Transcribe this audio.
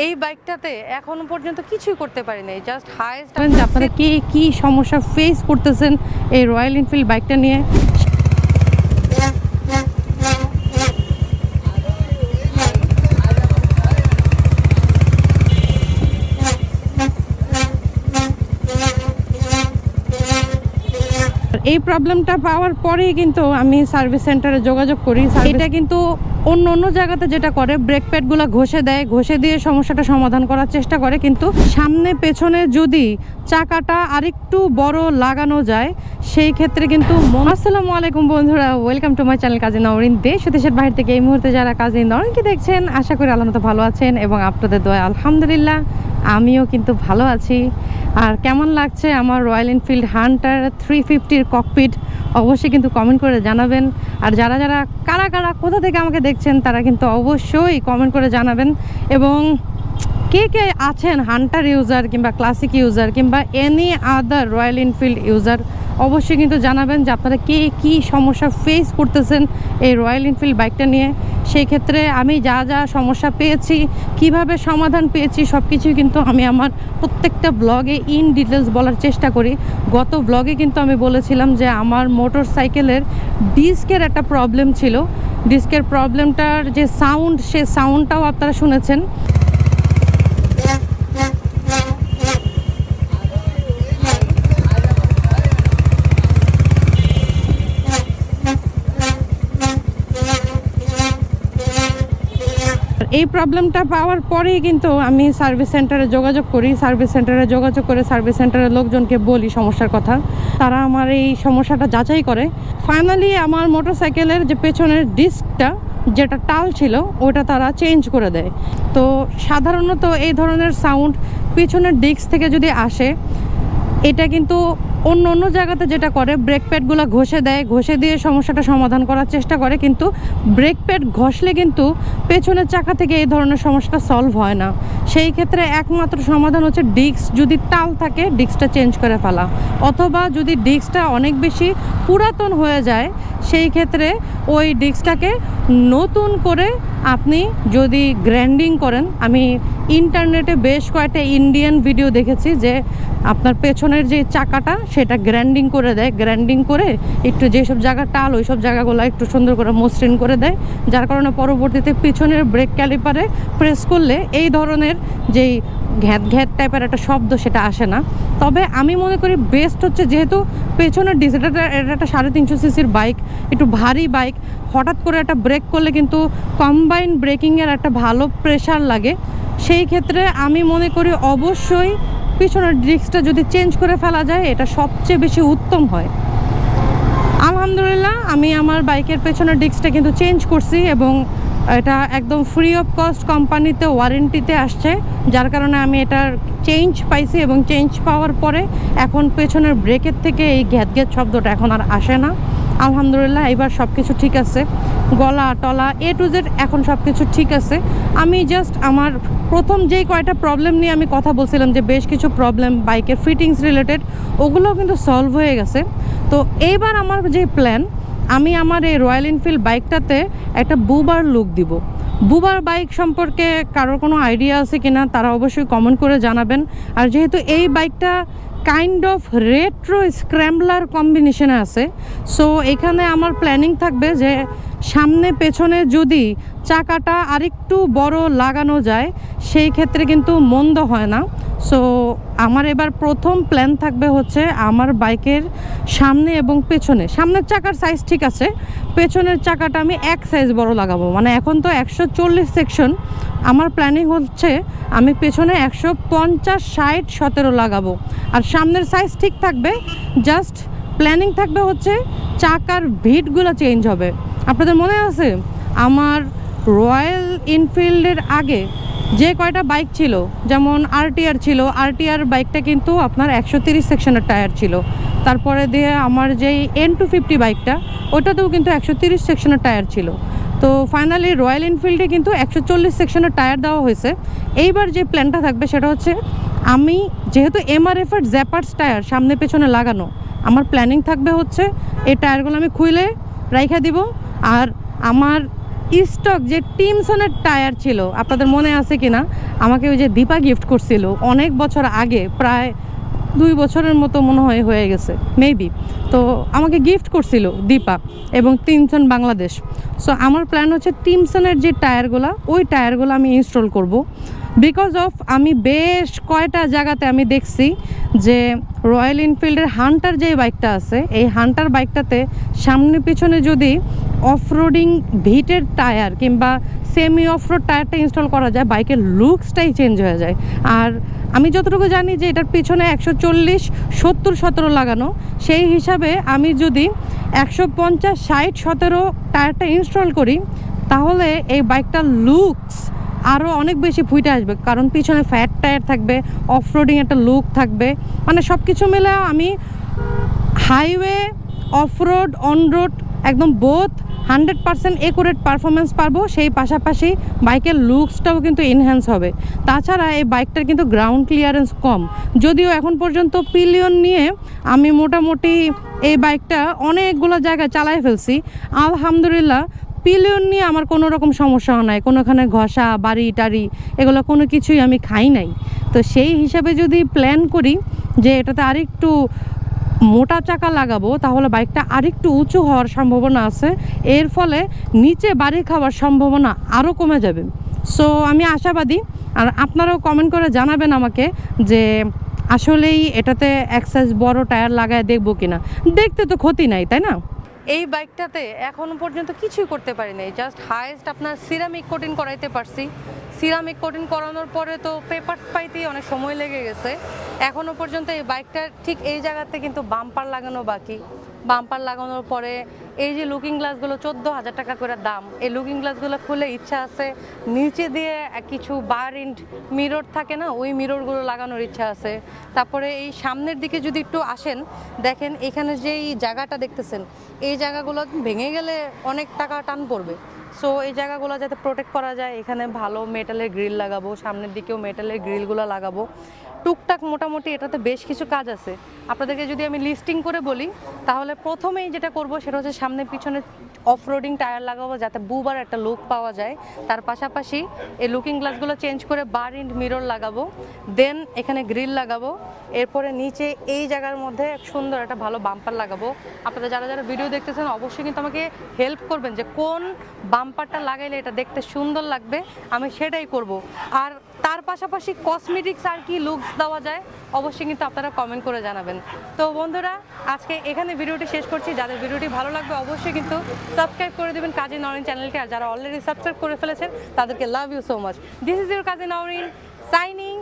এই বাইকটাতে এখনও পর্যন্ত কিছুই করতে পারি নাই জাস্ট হাইস্ট যে আপনারা কি কি সমস্যা ফেস করতেছেন এই রয়্যাল এনফিল্ড বাইকটা নিয়ে? এই প্রবলেমটা পাওয়ার পরেই কিন্তু আমি সার্ভিস সেন্টারে যোগাযোগ করি। এটা কিন্তু অন্য অন্য জায়গাতে যেটা করে ব্রেক প্যাডগুলো ঘষে দেয়, ঘষে দিয়ে সমস্যাটা সমাধান করার চেষ্টা করে, কিন্তু সামনে পেছনে যদি চাকাটা আরেকটু বড় লাগানো যায়, সেই ক্ষেত্রে কিন্তু আসসালামু আলাইকুম বন্ধুরা welcome to my channel Kazi Nowrin দেশ দেশের বাইরে থেকে এই মুহূর্তে যারা কাজী নওরিনকে দেখছেন, আশা করি আল্লাহ ভালো আছেন এবং আপনাদের দয়া আলহামদুলিল্লাহ। আমিও কিন্তু ভালো আছি। আর কেমন লাগছে আমার রয়্যাল এনফিল্ড হান্টার থ্রি ফিফটির ককপিট অবশ্যই কিন্তু কমেন্ট করে জানাবেন। আর যারা যারা, কারা কারা, কোথা থেকে আমাকে দেখছেন, তারা কিন্তু অবশ্যই কমেন্ট করে জানাবেন। এবং কে কে আছেন হান্টার ইউজার কিংবা ক্লাসিক ইউজার কিংবা any other Royal Enfield user অবশ্যই কিন্তু জানাবেন যে আপনারা কে কী সমস্যা ফেস করতেছেন এই রয়্যাল এনফিল্ড বাইকটা নিয়ে। সেই ক্ষেত্রে আমি যা যা সমস্যা পেয়েছি, কীভাবে সমাধান পেয়েছি সব কিছুই কিন্তু আমি আমার প্রত্যেকটা ব্লগে ইন ডিটেলস বলার চেষ্টা করি। গত ব্লগে কিন্তু আমি বলেছিলাম যে আমার মোটর সাইকেলের ডিস্কের একটা প্রবলেম ছিল। ডিস্কের প্রবলেমটার যে সাউন্ড সে সাউন্ডটাও আপনারা শুনেছেন। এই প্রবলেমটা পাওয়ার পরেই কিন্তু আমি সার্ভিস সেন্টারে যোগাযোগ করি। সার্ভিস সেন্টারে যোগাযোগ করে সার্ভিস সেন্টারের লোকজনকে বলি সমস্যার কথা। তারা আমার এই সমস্যাটা যাচাই করে। ফাইনালি আমার মোটরসাইকেলের যে পেছনের ডিস্কটা যেটা টাল ছিল, ওটা তারা চেঞ্জ করে দেয়। তো সাধারণত এই ধরনের সাউন্ড পিছনের ডিস্ক থেকে যদি আসে, এটা কিন্তু অন্য অন্য জায়গাতে যেটা করে ব্রেক প্যাডগুলো ঘষে দেয়, ঘষে দিয়ে সমস্যাটা সমাধান করার চেষ্টা করে, কিন্তু ব্রেক প্যাড ঘষলে কিন্তু পেছনের চাকা থেকে এই ধরনের সমস্যাটা সলভ হয় না। সেই ক্ষেত্রে একমাত্র সমাধান হচ্ছে ডিস্ক যদি তাল থাকে ডিস্কটা চেঞ্জ করে ফেলা। অথবা যদি ডিস্কটা অনেক বেশি পুরাতন হয়ে যায়, সেই ক্ষেত্রে ওই ডিস্কটাকে নতুন করে আপনি যদি গ্র্যান্ডিং করেন, আমি ইন্টারনেটে বেশ কয়েকটা ইন্ডিয়ান ভিডিও দেখেছি যে আপনার পেছনের যে চাকাটা, সেটা গ্র্যান্ডিং করে দেয়, গ্র্যান্ডিং করে একটু যেসব জায়গা টাল ওই সব জায়গাগুলো একটু সুন্দর করে মসৃণ করে দেয়। যার কারণে পরবর্তীতে পিছনের ব্রেক ক্যালিপারে প্রেস করলে এই ধরনের যেই ঘ্যাত ঘ্যাত টাইপের একটা শব্দ সেটা আসে না। তবে আমি মনে করি বেস্ট হচ্ছে যেহেতু পেছনের ডিস এটা একটা- সাড়ে তিনশো সিসির বাইক একটু ভারী বাইক হঠাৎ করে একটা ব্রেক করলে কিন্তু কম্বাইন ব্রেকিংয়ের একটা ভালো প্রেশার লাগে। সেই ক্ষেত্রে আমি মনে করি অবশ্যই পিছনের ডিস্কটা যদি চেঞ্জ করে ফেলা যায়, এটা সবচেয়ে বেশি উত্তম হয়। আলহামদুলিল্লাহ, আমি আমার বাইকের পেছনের ডিস্কটা কিন্তু চেঞ্জ করছি এবং এটা একদম ফ্রি অফ কস্ট কোম্পানিতে ওয়ারেন্টিতে আসছে, যার কারণে আমি এটার চেঞ্জ পাইছি এবং চেঞ্জ পাওয়ার পরে এখন পেছনের ব্রেকের থেকে এই ঘ্যাত ঘ্যাত শব্দটা এখন আর আসে না। আলহামদুলিল্লাহ, এবার সব কিছু ঠিক আছে। গলা, টলা এ টু জেড এখন সব কিছু ঠিক আছে। আমি জাস্ট আমার প্রথম যেই কয়টা প্রবলেম নিয়ে আমি কথা বলছিলাম যে বেশ কিছু প্রবলেম বাইকের ফিটিংস রিলেটেড ওগুলোও কিন্তু সলভ হয়ে গেছে। তো এইবার আমার যে প্ল্যান আমি আমার এই রয়্যাল এনফিল্ড বাইকটাতে একটা বুবার লুক দিব। বুবার বাইক সম্পর্কে কারোর কোনো আইডিয়া আছে কিনা তারা অবশ্যই কমেন্ট করে জানাবেন। আর যেহেতু এই বাইকটা কাইন্ড অফ রেট্রো স্ক্র্যাম্বলার কম্বিনেশনে আছে সো এখানে আমার প্ল্যানিং থাকবে যে সামনে পেছনে যদি চাকাটা আরেকটু বড় লাগানো যায়, সেই ক্ষেত্রে কিন্তু মন্দ হয় না। সো আমার এবার প্রথম প্ল্যান থাকবে হচ্ছে আমার বাইকের সামনে এবং পেছনে। সামনের চাকার সাইজ ঠিক আছে, পেছনের চাকাটা আমি এক সাইজ বড় লাগাবো। মানে এখন তো একশো চল্লিশ সেকশন আমার প্ল্যানিং হচ্ছে আমি পেছনে একশো পঞ্চাশ, ষাট, সতেরো লাগাবো। আর সামনের সাইজ ঠিক থাকবে জাস্ট প্ল্যানিং থাকবে হচ্ছে চাকার ভিটগুলো চেঞ্জ হবে। আপনাদের মনে আছে? আমার রয়্যাল এনফিল্ডের আগে যে কয়টা বাইক ছিল, যেমন আরটিআর ছিল আরটিআর বাইকটা কিন্তু আপনার একশো তিরিশ সেকশনের টায়ার ছিল। তারপরে দিয়ে আমার যেই এন টু ফিফটি বাইকটা, ওটাতেও কিন্তু একশো তিরিশ সেকশনের টায়ার ছিল। তো ফাইনালি রয়্যাল এনফিল্ডে কিন্তু একশো চল্লিশ সেকশনের টায়ার দেওয়া হয়েছে। এইবার যে প্ল্যানটা থাকবে সেটা হচ্ছে, আমি যেহেতু এমআরএফের জ্যাপার্স টায়ার সামনে পেছনে লাগানো, আমার প্ল্যানিং থাকবে হচ্ছে, এই টায়ারগুলো আমি খুইলে রাইখা দিব। আর আমার স্টক যে টিমসনের টায়ার ছিল, আপনাদের মনে আছে কি না আমাকে ওই যে দীপা গিফট করছিল অনেক বছর আগে, প্রায় দুই বছরের মতো মনে হয় হয়ে গেছে মেবি তো আমাকে গিফট করছিল দীপা এবং টিমসন বাংলাদেশ। সো আমার প্ল্যান হচ্ছে টিমসনের যে টায়ারগুলো, ওই টায়ারগুলো আমি ইনস্টল করব। বিকজ অফ আমি বেশ কয়টা জায়গাতে আমি দেখছি যে রয়্যাল এনফিল্ডের হান্টার যে বাইকটা আছে, এই হান্টার বাইকটাতে সামনে পিছনে যদি অফরোডিং ভিটের টায়ার কিংবা সেমি অফরোড টায়ারটা ইনস্টল করা যায় বাইকের লুকসটাই চেঞ্জ হয়ে যায়। আর আমি যতটুকু জানি যে এটার পিছনে একশো চল্লিশ, সত্তর, সতেরো লাগানো। সেই হিসাবে আমি যদি একশো পঞ্চাশ, ষাট, সতেরো টায়ারটা ইনস্টল করি, তাহলে এই বাইকটার লুকস আরও অনেক বেশি ফুটে আসবে, কারণ পিছনে ফ্যাট টায়ার থাকবে অফরোডিং একটা লুক থাকবে। মানে সব কিছু মিলে আমি হাইওয়ে অফরোড অনরোড একদম both hundred percent accurate performance পারব। সেই পাশাপাশি বাইকের লুকসটাও কিন্তু এনহ্যান্স হবে। তাছাড়া এই বাইকটার কিন্তু গ্রাউন্ড ক্লিয়ারেন্স কম। যদিও এখন পর্যন্ত পিলিয়ন নিয়ে আমি মোটামুটি এই বাইকটা অনেকগুলো জায়গায় চালাই ফেলছি। আলহামদুলিল্লাহ পিলিয়ন নিয়ে আমার কোনো রকম সমস্যা নাই। কোনোখানে ঘষা, বাড়ি টাড়ি, এগুলো কোনো কিছুই আমি খাই নাই। তো সেই হিসাবে যদি প্ল্যান করি যে এটাতে আরেকটু মোটা চাকা লাগাবো, তাহলে বাইকটা আরেকটু উঁচু হওয়ার সম্ভাবনা আছে। এর ফলে নিচে বাড়ি খাওয়ার সম্ভাবনা আরও কমে যাবে। সো আমি আশাবাদী। আর আপনারাও কমেন্ট করে জানাবেন আমাকে যে আসলেই এটাতে এক্সাইজ বড় টায়ার লাগায় দেখব কিনা। দেখতে তো ক্ষতি নাই, তাই না? এই বাইকটাতে এখনও পর্যন্ত কিছুই করতে পারি নাই। জাস্ট হায়েস্ট আপনার সিরামিক কোটিং করাইতে পারছি। সিরামিক কোটিং করানোর পরে তো পেপার পাইতেই অনেক সময় লেগে গেছে। এখনও পর্যন্ত এই বাইকটার ঠিক এই জায়গাতে কিন্তু বাম্পার লাগানো বাকি। বাম্পার লাগানোর পরে এই যে লুকিং গ্লাসগুলো চোদ্দ হাজার টাকা করে দাম, এই লুকিং গ্লাসগুলো খুলে ইচ্ছা আছে, নিচে দিয়ে কিছু বার ইন্ট মিরর থাকে না, ওই মিররগুলো লাগানোর ইচ্ছা আছে। তারপরে এই সামনের দিকে যদি একটু আসেন, দেখেন এখানে যেই জায়গাটা দেখতেছেন, এই জায়গাগুলো ভেঙে গেলে অনেক টাকা টান পড়বে। সো এই জায়গাগুলো যাতে প্রোটেক্ট করা যায়, এখানে ভালো মেটালের গ্রিল লাগাবো, সামনের দিকেও মেটালের গ্রিলগুলো লাগাবো। টুকটাক মোটামুটি এটাতে বেশ কিছু কাজ আছে। আপনাদেরকে যদি আমি লিস্টিং করে বলি, তাহলে প্রথমেই যেটা করব সেটা হচ্ছে সামনে পিছনে অফরোডিং টায়ার লাগাবো যাতে বুবার একটা লুক পাওয়া যায়। তার পাশাপাশি এই লুকিং গ্লাসগুলো চেঞ্জ করে বার ইন্ড মিরর লাগাবো। দেন এখানে গ্রিল লাগাবো। এরপরে নিচে এই জায়গার মধ্যে সুন্দর একটা ভালো বাম্পার লাগাবো। আপনারা যারা যারা ভিডিও দেখতেছেন, অবশ্যই কিন্তু আমাকে হেল্প করবেন যে কোন বাম্পারটা লাগাইলে এটা দেখতে সুন্দর লাগবে। আমি সেটাই করব। আর তার পাশাপাশি কসমেটিক্স আর কি লুকস দেওয়া যায়, অবশ্যই কিন্তু আপনারা কমেন্ট করে জানাবেন। তো বন্ধুরা, আজকে এখানে ভিডিওটি শেষ করছি। যাদের ভিডিওটি ভালো লাগবে, অবশ্যই কিন্তু সাবস্ক্রাইব করে দেবেন কাজী নরিন চ্যানেলকে আর যারা অলরেডি সাবস্ক্রাইব করে ফেলেছেন, তাদেরকে love you so much this is your Kazi Nowrin signing